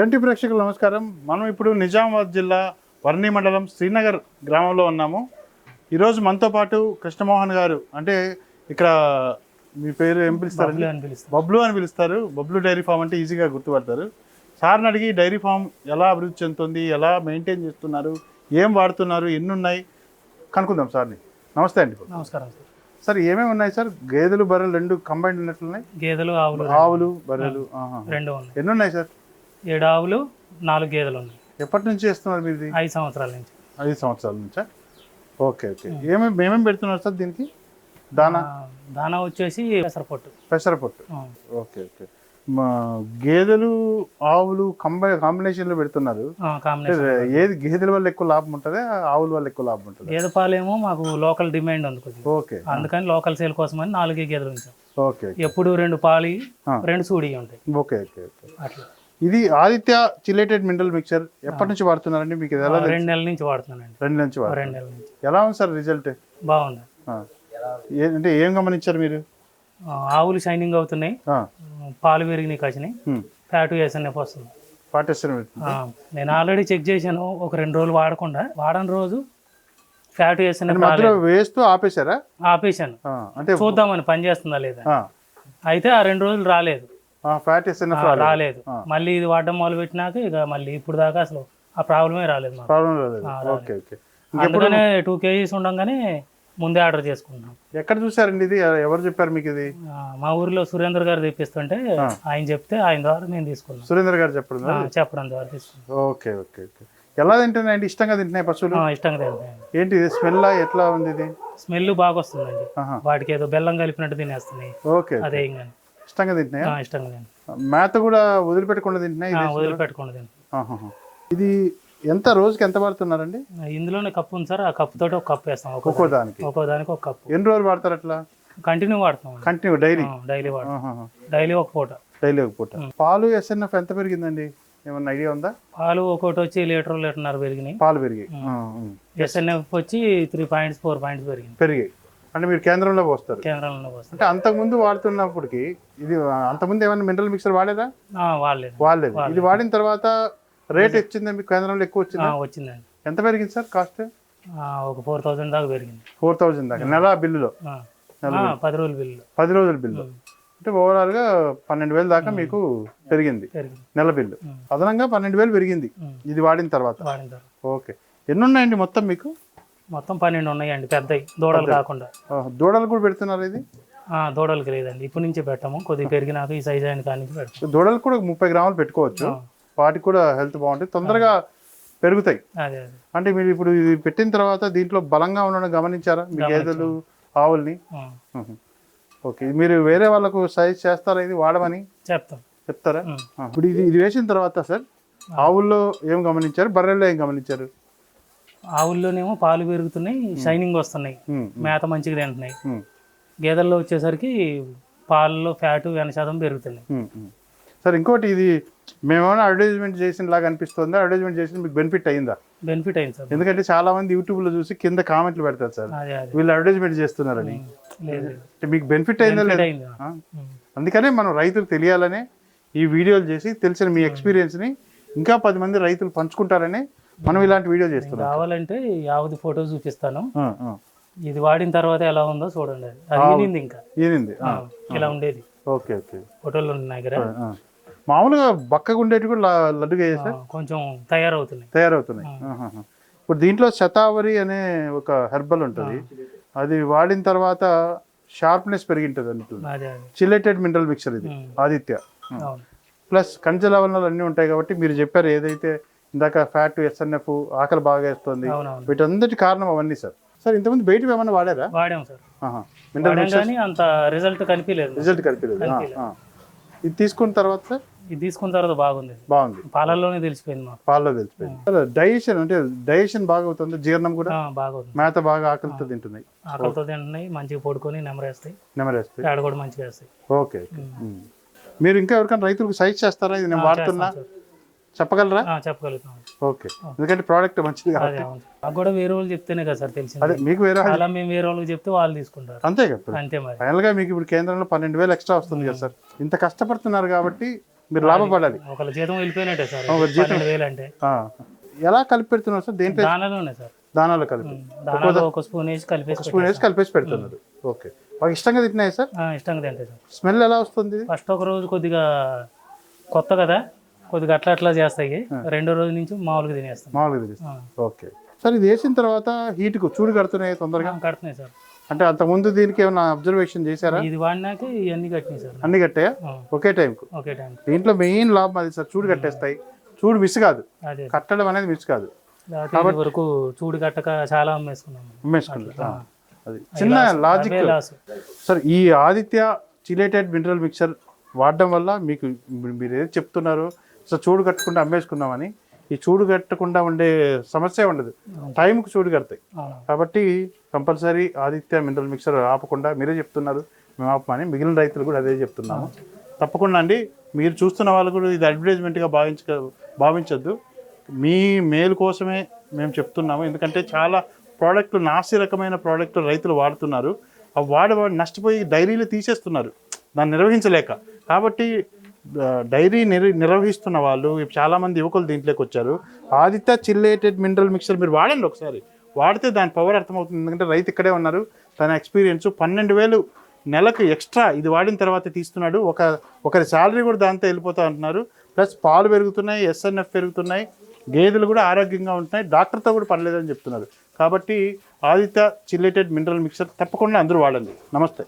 కంటి ప్రేక్షకులు నమస్కారం. మనం ఇప్పుడు నిజామాబాద్ జిల్లా వర్ణి మండలం శ్రీనగర్ గ్రామంలో ఉన్నాము. ఈరోజు మనతో పాటు కృష్ణమోహన్ గారు అంటే ఇక్కడ మీ పేరు ఏం పిలుస్తారు. బబ్లు అని పిలుస్తారు. బబ్లు డైరీ ఫామ్ అంటే ఈజీగా గుర్తుపడతారు. సార్ని అడిగి డైరీ ఫామ్ ఎలా అభివృద్ధి చెందుతుంది ఎలా మెయింటైన్ చేస్తున్నారు ఏం వాడుతున్నారు ఎన్ని ఉన్నాయి కనుక్కుందాం సార్ని. నమస్తే అండి. నమస్కారం సార్. సార్ ఏమేమి ఉన్నాయి సార్? గేదెలు బర్రెలు రెండు కంబైండ్ ఉన్నట్లున్నాయి? గేదెలు ఆవులు ఆవులు బర్రెలు. రెండు ఎన్ని ఉన్నాయి సార్? ఏడు ఆవులు నాలుగు గేదెలు ఉన్నాయి. ఎప్పటి నుంచి చేస్తున్నారు మీరు ఇది ఐదు సంవత్సరాల నుంచి. ఐదు సంవత్సరాల నుంచా? Okay okay. ఏమేమి ఏమేమి పెడుతున్నారు సార్ దీనికి? దానా? ఆ, దానా వచ్చేసి పెసరపట్టు పెసరపట్టు ఆ, ఓకే ఓకే. మా గేదెలు ఆవులు కంబై కాంబినేషన్లో పెడుతున్నారు. ఆ, కాంబినేషన్ ఏది గేదెల వల్ల ఎక్కువ లాభం ఉంటుంది ఆవుల వల్ల ఎక్కువ లాభం ఉంటుంది? గేదె పాలేమో మాకు లోకల్ డిమాండ్ ఉంది కొద్దిగా ఓకే. అందుకని లోకల్ సేల్ కోసమని నాలుగే గేదెలు ఉంచాం. ఓకే ఎప్పుడు రెండు పాలి. రెండు సూడి ఉంటాయి. Okay okay okay. అట్లా. ఇది ఆదిత్య చిలేటెడ్ మినరల్ మిక్చర్ ఎప్పటి నుంచి వాడుతున్నారండి? మీకు ఇది ఎలా రెండు నెలల నుంచి వాడుతున్నానండి. రెండు నుంచి ఆ, వాడు రెండు నెలల నుంచి. ఎలా ఉంది సార్ రిజల్ట్? బాగుంది. అంటే ఏం గమనించారు మీరు? ఆవులు షైనింగ్ అవుతున్నాయి. పాలు పెరిగినాయి కాసినాయి. ఫ్యాట్ వేసన్నెఫ్ వస్తుంది. ఆ, నేను ఆల్రెడీ చెక్ చేశాను ఒక రెండు రోజులు వాడకుండా. వాడని రోజు ఫ్యాట్ వేసిన వేస్తూ ఆపేశారా? ఆపేశాను. అంటే చూద్దామని పని చేస్తుందా లేదా? అయితే ఆ రెండు రోజులు రాలేదు. ఫ్యాట్ రాలేదు. మళ్ళీ ఇది వాడడం మొదలు పెట్టినాక ఇక మళ్ళీ ఇప్పుడు దాకా అసలు ఆ ప్రాబ్లమే రాలేదు అందుకనే టూ కేజీస్ ఉండగానే ముందే ఆర్డర్ చేసుకున్నాం. ఎక్కడ చూసారండి ఇది? ఎవరు చెప్పారు మీకు ఇది? మా ఊరిలో సురేందర్ గారు తెప్పిస్తుంటే ఆయన చెప్తే ఆయన ద్వారా మేము తీసుకున్నాం సురేందర్ గారు చెప్పడం చెప్పడం ద్వారా తీసుకున్నాం ఓకే ఓకే ఓకే ఎలా తింటున్నాయండి? ఇష్టంగా తింటున్నాయి పశువులు? ఇష్టంగా తింటాయి ఏంటి స్మెల్ ఎట్లా ఉంది ఇది? స్మెల్ బాగా వస్తుందండి. వాటికి ఏదో బెల్లం కలిపినట్టు తినేస్తున్నాయి. ఓకే అదే ఇంకా. ఇష్టంగా తింటున్నాయా? ఆ, ఇష్టంగా తింటాం మేత కూడా వదిలిపెట్టకుండా తింటున్నాయి ఆ, వదిలిపెట్టకుండా తింటాం ఆహాహా. ఇది ఎంత రోజుకి ఎంత పడుతున్నారండి ఇందులోనే కప్పు ఉంది సార్ ఆ కప్పు తోటి ఒక కప్పు వేస్తాం. ఒక్కో ఒక్కో దానికి. ఒక్కో దానికి ఒక కప్పు. ఎన్ని రోజులు వాడతారు అట్లా? కంటిన్యూ వాడుతాం. Continue daily? డైలీ వాడతాం. డైలీ ఒక పూట. డైలీ ఒక పూట. పాలు ఎస్ఎన్ఎఫ్ ఎంత పెరిగిందండి? ఏమన్నా ఐడియా ఉందా? పాలు ఒక్కొక్కటి వచ్చి లీటర్ లీటర్న్నర పెరిగినాయి. పాలు పెరిగాయి. ఆ. ఎస్ఎన్ఎఫ్ వచ్చి త్రీ పాయింట్స్ ఫోర్ పాయింట్స్ పెరిగింది. పెరిగాయి. అంటే మీరు కేంద్రంలో పోస్తారు. కేంద్రంలో వస్తుంది అంటే అంతకుముందు వాడుతున్నప్పటికి ఇది అంతకుముందు ఏమైనా మినరల్ మిక్సర్ వాడేదా? వాళ్ళలేదు వాడలేదు. ఇది వాడిన తర్వాత రేట్ వచ్చిందా మీకు కేంద్రంలో ఎక్కువ వచ్చింది? వచ్చిందండి. ఎంత పెరిగింది సార్ కాస్ట్? ఒక ఫోర్ థౌజండ్ దాకా పెరిగింది. ఫోర్ థౌజండ్ దాకా. నెల బిల్లులో. పది రోజుల బిల్లు పది రోజుల బిల్లు అంటే ఓవరాల్గా పన్నెండు వేలు దాకా మీకు పెరిగింది. నెల బిల్లు. అదనంగా పన్నెండు వేలు పెరిగింది. ఇది వాడిన తర్వాత. వాడిన తర్వాత. ఓకే. ఎన్ని ఉన్నాయండి మొత్తం మీకు? మొత్తం పన్నెండు ఉన్నాయండి పెద్దవి. దూడలు కాకుండా. దూడలు కూడా పెడుతున్నారు ఇది? దూడలకి లేదండి. ఇప్పటి నుంచి పెట్టాము. కొద్దిగా పెరిగినాక ఈ సైజ్ అయిన కాడి నుంచి పెడతాం. దూడలు కూడా ముప్పై గ్రాములు పెట్టుకోవచ్చు. వాటికి కూడా హెల్త్ బాగుంటుంది తొందరగా పెరుగుతాయి. అంటే మీరు ఇప్పుడు ఇది పెట్టిన తర్వాత దీంట్లో బలంగా ఉండడం గమనించారా? మీ గేదెలు ఆవుల్ని. ఓకే. మీరు వేరే వాళ్ళకు సైజ్ చేస్తారా ఇది వాడమని? చెప్తాం. చెప్తారా? ఇప్పుడు ఇది ఇది వేసిన తర్వాత సార్ ఆవుల్లో ఏం గమనించారు? బర్రెల్లో ఏం గమనించారు? ఆవుల్లోనేమో పాలు పెరుగుతున్నాయి షైనింగ్ వస్తున్నాయి. మేత మంచిగా తింటున్నాయి. గేదెల్లో వచ్చేసరికి పాలలో ఫ్యాట్ వెన శాతం ఉం. సార్ ఇంకోటి ఇది మేమేమైనా అడ్వర్టైజ్మెంట్ చేసిన లాగా అనిపిస్తుందా? అడ్వర్టైజ్మెంట్ చేసిన మీకు బెనిఫిట్ అయిందా? బెనిఫిట్ అయింది సార్. ఎందుకంటే చాలా మంది యూట్యూబ్లో చూసి కింద కామెంట్లు పెడతారు సార్. వీళ్ళు అడ్వర్టైజ్మెంట్ చేస్తున్నారని. మీకు బెనిఫిట్ అయిందా లేదా. అందుకనే మనం రైతులకు తెలియాలనే ఈ వీడియోలు చేసి తెలిసిన మీ ఎక్స్పీరియన్స్ని ఇంకా పది మంది రైతులు పంచుకుంటారని మనం ఇలాంటి వీడియో చేస్తున్నాం. కావాలంటే యావది ఫోటో చూపిస్తాను. ఇది వాడిన తర్వాత ఎలా ఉందో చూడండి. అది ఈనింది ఇంకా. ఇలా ఉండేది. Okay okay. ఫోటోలు ఉన్నాయి ఆ. మామూలుగా బక్కగా ఉండేటి కూడా లడ్డుగా చేస్తే ఆ, కొంచెం తయారవుతున్నాయి. తయారవుతున్నాయి. ఇప్పుడు దీంట్లో శతావరి అనే ఒక హెర్బల్ ఉంటుంది. అది వాడిన తర్వాత షార్ప్నెస్ పెరిగింటుంది అదే చిల్లెటెడ్ మినరల్ మిక్చర్ ఇది. ఆదిత్య. ప్లస్ ఖనిజ లవణాలు అన్నీ ఉంటాయి కాబట్టి మీరు చెప్పారు ఏదైతే ఇందాక ఫ్యాట్ ఎస్ఎన్ఎఫ్ ఆకలి బాగా వేస్తుంది. అవునవును. వీటందటి కారణం అవన్నీ సార్. సార్ ఇంతకుముందు బయట ఏమన్నా వాడారా? వాడాం సార్. మినరల్ వాడాం కానీ అంత రిజల్ట్ కనిపించలేదు. రిజల్ట్ ఆ, ఆ. ఇది తీసుకున్న తర్వాత సార్? ఇది తీసుకున్న తర్వాత బాగుంది. బాగుంది. పాలల్లోనే తెలిసిపోయింది మాకు. పాల్లో తెలిసిపోయింది. సార్ డైజెషన్ అంటే డైజెషన్ బాగా అవుతుంది జీర్ణం కూడా? ఆ, బాగుంది మేత బాగా ఆకలితో తింటున్నాయి. ఆకలితో తింటున్నాయి మంచిగా పడుకొని నెమరేస్తాయి. నెమరేస్తాయి. పేడ కూడా మంచిగా వేస్తాయి. ఓకే. మీరు ఇంకా ఎవరికైనా రైతులకు సైజ్ చేస్తారా? ఇది నేను వాడుతున్నా? చేస్తాం. చెప్పగలరా? చెప్పగలుగుతాం. ఓకే. ఎందుకంటే ప్రోడక్ట్ మంచిది కాబట్టి. నాకు కూడా వేరే వాళ్ళు చెప్తేనే కదా సార్ తెలిసింది. అదే మీకు వేరే అలా మేము వేరే వాళ్ళకి చెప్తే వాళ్ళు తీసుకుంటారు. అంతే కదా అంతే మరి. ఫైనల్గా మీకు ఇప్పుడు కేంద్రంలో పన్నెండు వేలు ఎక్స్ట్రా వస్తుంది కదా సార్. ఇంత కష్టపడుతున్నారు కాబట్టి మీరు లాభపడాలి. ఒకళ్ళ జీతం వెళ్ళిపోయినట్టే సార్. ఒక జీతం- వేలు అంటే. ఎలా కలిపి పెడుతున్నారు సార్? దేంట్లో? దానాలోనే సార్. దానాలు కలిపి. ఒక స్పూన్ వేసి కలిపేసి స్పూన్ వేసి కలిపేసి పెడుతున్నారు. ఓకే. బాగా ఇష్టంగా తింటున్నాయి సార్? ఇష్టంగా తింటాయి సార్. స్మెల్ ఎలా వస్తుంది? ఫస్ట్ ఒక రోజు కొద్దిగా కొత్త కదా. కొద్దిగా అట్లా అట్లా చేస్తాయి. రెండో రోజు నుంచి మామూలుగా తినేస్తాం. మామూలుగా తినేస్తుంది ఆ. ఓకే. సార్ ఇది వేసిన తర్వాత హీట్కు చూడు కడుతున్నాయి తొందరగా? కడుతున్నాయి సార్. అంటే అంతకుముందు దీనికి ఏమైనా అబ్జర్వేషన్ చేశారా? ఇది వాడినాక ఇవన్నీ కట్టినాయి సార్. అన్ని కట్టాయా? ఒకే టైంకు? ఒకే టైం దీంట్లో మెయిన్ లాభం అది సార్ చూడు కట్టేస్తాయి. చూడు మిస్ కాదు. కట్టడం అనేది మిస్ కాదు. ఇది వరకు చూడు కట్టక చాలా అమ్మేసుకున్నాం ఉమ్మేసుకుంది అది చిన్న లాజిక్ సార్ ఈ ఆదిత్య చిలేటెడ్ మినరల్ మిక్చర్ వాడడం వల్ల మీకు మీరు ఏది చెప్తున్నారో సో చూడు కట్టకుండా అమ్మేసుకున్నామని ఈ చూడు కట్టకుండా ఉండే సమస్య ఉండదు. టైంకి చూడు కడతాయి. కాబట్టి కంపల్సరీ ఆదిత్య మినరల్ మిక్చర్ ఆపకుండా మీరే చెప్తున్నారు. మేము ఆపమని మిగిలిన రైతులు కూడా అదే చెప్తున్నాము. తప్పకుండా అండి. మీరు చూస్తున్న వాళ్ళు కూడా ఇది అడ్వర్టైజ్మెంట్గా భావించ భావించొద్దు. మీ మేలు కోసమే మేము చెప్తున్నాము. ఎందుకంటే చాలా ప్రోడక్ట్లు నాసి రకమైన ప్రోడక్ట్లు రైతులు వాడుతున్నారు. ఆ వాడి వాడి నష్టపోయి డైరీలు తీసేస్తున్నారు. దాన్ని నిర్వహించలేక. కాబట్టి డైరీ నిర్ నిర్వహిస్తున్న వాళ్ళు చాలామంది యువకులు దీంట్లోకి వచ్చారు. ఆదిత్య చిల్లేటెడ్ మినరల్ మిక్చర్ మీరు వాడండి ఒకసారి. వాడితే దాని పవర్ అర్థమవుతుంది. ఎందుకంటే రైతు ఇక్కడే ఉన్నారు. తన ఎక్స్పీరియన్స్ పన్నెండు వేలు నెలకు ఎక్స్ట్రా ఇది వాడిన తర్వాత తీస్తున్నాడు. ఒక ఒకరి శాలరీ కూడా దాంతో వెళ్ళిపోతా అంటున్నారు ప్లస్ పాలు పెరుగుతున్నాయి ఎస్ఎన్ఎఫ్ పెరుగుతున్నాయి గేదెలు కూడా ఆరోగ్యంగా ఉంటున్నాయి. డాక్టర్తో కూడా పర్లేదని చెప్తున్నారు. కాబట్టి ఆదిత్య చిల్లేటెడ్ మినరల్ మిక్చర్ తప్పకుండా అందరూ వాడండి. నమస్తే.